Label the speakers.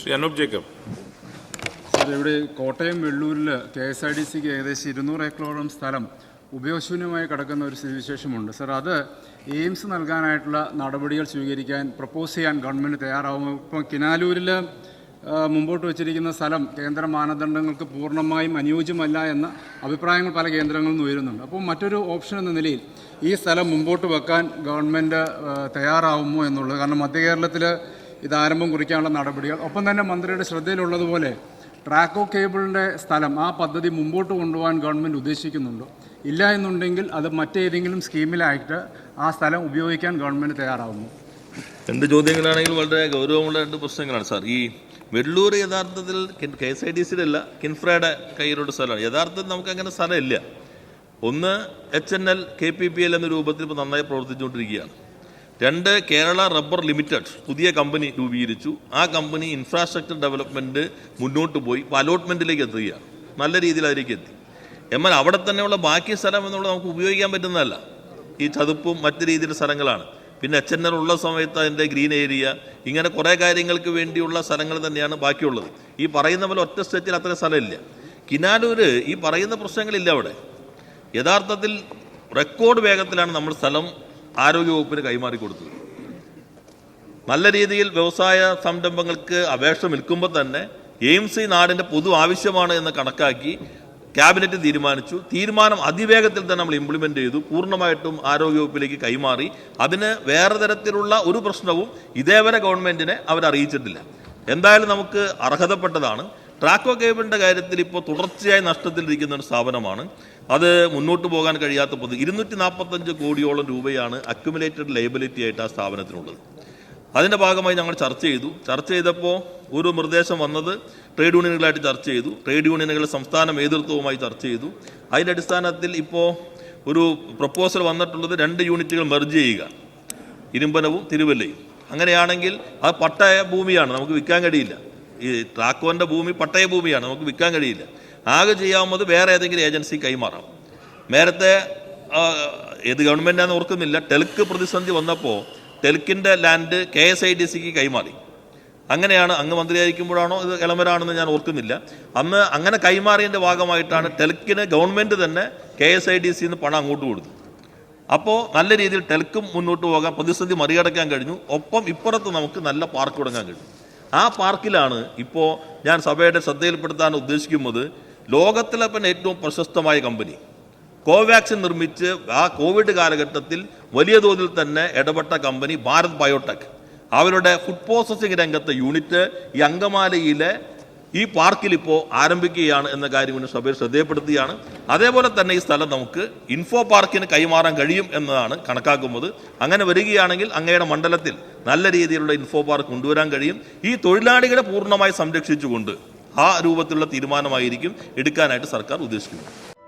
Speaker 1: ശ്രീ അനൂപ് ജേക്കബ്.
Speaker 2: ഇവിടെ കോട്ടയം വെള്ളൂരിൽ K S R D സിക്ക് ഏകദേശം ഇരുന്നൂറ് ഏക്കറോളം സ്ഥലം ഉപയോഗശൂന്യമായി കിടക്കുന്ന ഒരു സ്ഥിതിവിശേഷമുണ്ട്. സാർ അത് എയിംസ് നൽകാനായിട്ടുള്ള നടപടികൾ സ്വീകരിക്കാൻ പ്രപ്പോസ് ചെയ്യാൻ ഗവൺമെന്റ് തയ്യാറാവുമോ? ഇപ്പം കിനാലൂരിൽ മുമ്പോട്ട് വച്ചിരിക്കുന്ന സ്ഥലം കേന്ദ്ര മാനദണ്ഡങ്ങൾക്ക് പൂർണമായും അനുയോജ്യമല്ല എന്ന അഭിപ്രായങ്ങൾ പല കേന്ദ്രങ്ങളിൽ നിന്ന് ഉയരുന്നുണ്ട്. അപ്പോൾ മറ്റൊരു ഓപ്ഷൻ എന്ന നിലയിൽ ഈ സ്ഥലം മുമ്പോട്ട് വെക്കാൻ ഗവൺമെന്റ് തയ്യാറാവുമോ എന്നുള്ളത്. കാരണം മധ്യ കേരളത്തിൽ ഇത് ആരംഭം കുറിക്കാനുള്ള നടപടികൾ. ഒപ്പം തന്നെ മന്ത്രിയുടെ ശ്രദ്ധയിലുള്ളതുപോലെ ട്രാക്കോ കേബിളിന്റെ സ്ഥലം ആ പദ്ധതി മുമ്പോട്ട് കൊണ്ടുപോകാൻ ഗവൺമെന്റ് ഉദ്ദേശിക്കുന്നുണ്ടോ. ഇല്ല എന്നുണ്ടെങ്കിൽ അത് മറ്റേതെങ്കിലും സ്കീമിലായിട്ട് ആ സ്ഥലം ഉപയോഗിക്കാൻ ഗവൺമെന്റ് തയ്യാറാവുന്നു.
Speaker 3: രണ്ട് ചോദ്യങ്ങളാണെങ്കിൽ വളരെ ഗൗരവമുള്ള രണ്ട് പ്രശ്നങ്ങളാണ് സാർ. ഈ വെള്ളൂർ യഥാർത്ഥത്തിൽ കെ എസ് ഐ ഡി സിയുടെ അല്ല കിൻഫ്രയുടെ കയ്യിലുള്ള സ്ഥലമാണ്. യഥാർത്ഥത്തിൽ നമുക്കങ്ങനെ സ്ഥലമില്ല. ഒന്ന് H N L K P P L എന്ന രൂപത്തിൽ ഇപ്പോൾ നന്നായി പ്രവർത്തിച്ചുകൊണ്ടിരിക്കുകയാണ്. രണ്ട് കേരള റബ്ബർ ലിമിറ്റഡ് പുതിയ കമ്പനി രൂപീകരിച്ചു. ആ കമ്പനി ഇൻഫ്രാസ്ട്രക്ചർ ഡെവലപ്മെന്റ് മുന്നോട്ട് പോയി ഇപ്പോൾ അലോട്ട്മെന്റിലേക്ക് എത്തുകയാണ്. നല്ല രീതിയിൽ അതിലേക്ക് എത്തി. എന്നാൽ അവിടെ തന്നെയുള്ള ബാക്കി സ്ഥലം എന്നുള്ളത് നമുക്ക് ഉപയോഗിക്കാൻ പറ്റുന്നതല്ല. ഈ ചതുപ്പും മറ്റു രീതിയിലുള്ള സ്ഥലങ്ങളാണ്. പിന്നെ എച്ച് എൻ ഉള്ള സമയത്ത് അതിന്റെ ഗ്രീൻ ഏരിയ ഇങ്ങനെ കുറേ കാര്യങ്ങൾക്ക് വേണ്ടിയുള്ള സ്ഥലങ്ങൾ തന്നെയാണ് ബാക്കിയുള്ളത്. ഈ പറയുന്ന പോലെ ഒറ്റ സ്റ്റേറ്റിൽ അത്ര സ്ഥലമില്ല. കിനാലൂര് ഈ പറയുന്ന പ്രശ്നങ്ങളില്ല അവിടെ. യഥാർത്ഥത്തിൽ റെക്കോർഡ് വേഗത്തിലാണ് നമ്മൾ സ്ഥലം ആരോഗ്യവകുപ്പിന് കൈമാറി കൊടുത്തത് നല്ല രീതിയിൽ വ്യവസായ സംരംഭങ്ങൾക്ക് അപേക്ഷ നിൽക്കുമ്പോൾ തന്നെ എയിംസ് നാടിന്റെ പൊതു ആവശ്യമാണ് എന്ന് കണക്കാക്കി ക്യാബിനറ്റ് തീരുമാനിച്ചു. തീരുമാനം അതിവേഗത്തിൽ തന്നെ നമ്മൾ ഇംപ്ലിമെന്റ് ചെയ്തു. പൂർണമായിട്ടും ആരോഗ്യവകുപ്പിലേക്ക് കൈമാറി. അതിന് വേറെ തരത്തിലുള്ള ഒരു പ്രശ്നവും ഇതേവരെ ഗവൺമെന്റിനെ അവരറിയിച്ചിട്ടില്ല എന്തായാലും നമുക്ക് അർഹതപ്പെട്ടതാണ്. ട്രാക്കോ കേബിളിന്റെ കാര്യത്തിൽ ഇപ്പോൾ തുടർച്ചയായി നഷ്ടത്തിലിരിക്കുന്ന ഒരു സ്ഥാപനമാണ്. അത് മുന്നോട്ട് പോകാൻ കഴിയാത്ത പൊതു ഇരുന്നൂറ്റി നാൽപ്പത്തഞ്ച് കോടിയോളം രൂപയാണ് അക്യുമുലേറ്റഡ് ലയബിലിറ്റി ആയിട്ട് ആ സ്ഥാപനത്തിനുള്ളത്. അതിന്റെ ഭാഗമായി ഞങ്ങൾ ചർച്ച ചെയ്തു. ചർച്ച ചെയ്തപ്പോൾ ഒരു നിർദ്ദേശം വന്നത് ട്രേഡ് യൂണിയനുകളായിട്ട് ചർച്ച ചെയ്തു. ട്രേഡ് യൂണിയനുകൾ സംസ്ഥാന നേതൃത്വവുമായി ചർച്ച ചെയ്തു. അതിന്റെ അടിസ്ഥാനത്തിൽ ഇപ്പോൾ ഒരു പ്രപ്പോസൽ വന്നിട്ടുള്ളത് രണ്ട് യൂണിറ്റുകൾ മെർജ് ചെയ്യുക. ഇരുമ്പനവും തിരുവല്ലയും. അങ്ങനെയാണെങ്കിൽ അത് പട്ടയ ഭൂമിയാണ്. നമുക്ക് വിൽക്കാൻ കഴിയില്ല. ഈ ട്രാക്കോന്റെ ഭൂമി പട്ടയ ഭൂമിയാണ് നമുക്ക് വിൽക്കാൻ കഴിയില്ല. ആകെ ചെയ്യാവുന്നത് വേറെ ഏതെങ്കിലും ഏജൻസി കൈമാറാം. നേരത്തെ ഏത് ഗവൺമെന്റാന്ന് ഓർക്കുന്നില്ല. ടെൽക്ക് പ്രതിസന്ധി വന്നപ്പോൾ ടെൽക്കിന്റെ land K S I D സിക്ക് കൈമാറി. അങ്ങനെയാണ് അങ്ങ് മന്ത്രിയായിരിക്കുമ്പോഴാണോ ഇത് ഇളമരാണെന്ന് ഞാൻ ഓർക്കുന്നില്ല. അന്ന് അങ്ങനെ കൈമാറിയതിന്റെ ഭാഗമായിട്ടാണ് ടെൽക്കിന് ഗവൺമെന്റ് തന്നെ കെ എസ് ഐ ഡി സിന്ന് പണം അങ്ങോട്ട് കൊടുത്തു അപ്പോൾ നല്ല രീതിയിൽ ടെൽക്കും മുന്നോട്ട് പോകാൻ പ്രതിസന്ധി മറികടക്കാൻ കഴിഞ്ഞു. ഒപ്പം ഇപ്പുറത്ത് നമുക്ക് നല്ല പാർക്ക് തുടങ്ങാൻ കഴിഞ്ഞു. ആ പാർക്കിലാണ് ഇപ്പോൾ ഞാൻ സഭയുടെ ശ്രദ്ധയിൽപ്പെടുത്താൻ ഉദ്ദേശിക്കുന്നത് ലോകത്തിലെ തന്നെ ഏറ്റവും പ്രശസ്തമായ കമ്പനി. കോവാക്സിൻ നിർമ്മിച്ച് ആ കോവിഡ് കാലഘട്ടത്തിൽ വലിയ തോതിൽ തന്നെ ഇടപെട്ട കമ്പനി ഭാരത് ബയോടെക്. അവരുടെ ഫുഡ് പ്രോസസ്സിംഗ് രംഗത്തെ യൂണിറ്റ് ഈ അങ്കമാലിയിലെ ഈ പാർക്കിൽ ഇപ്പോൾ ആരംഭിക്കുകയാണ് എന്ന കാര്യം ഇന്ന് സഭയിൽ ശ്രദ്ധയപ്പെടുത്തുകയാണ് അതേപോലെ തന്നെ ഈ സ്ഥലം നമുക്ക് ഇൻഫോ പാർക്കിന് കൈമാറാൻ കഴിയും എന്നതാണ് കണക്കാക്കുന്നത്. അങ്ങനെ വരികയാണെങ്കിൽ അങ്ങയുടെ മണ്ഡലത്തിൽ നല്ല രീതിയിലുള്ള ഇൻഫോ പാർക്ക് കൊണ്ടുവരാൻ കഴിയും. ഈ തൊഴിലാളികളെ പൂർണമായി സംരക്ഷിച്ചുകൊണ്ട് ആ രൂപത്തിലുള്ള തീരുമാനമായിരിക്കും എടുക്കാനായിട്ട് സർക്കാർ ഉദ്ദേശിക്കുന്നത്.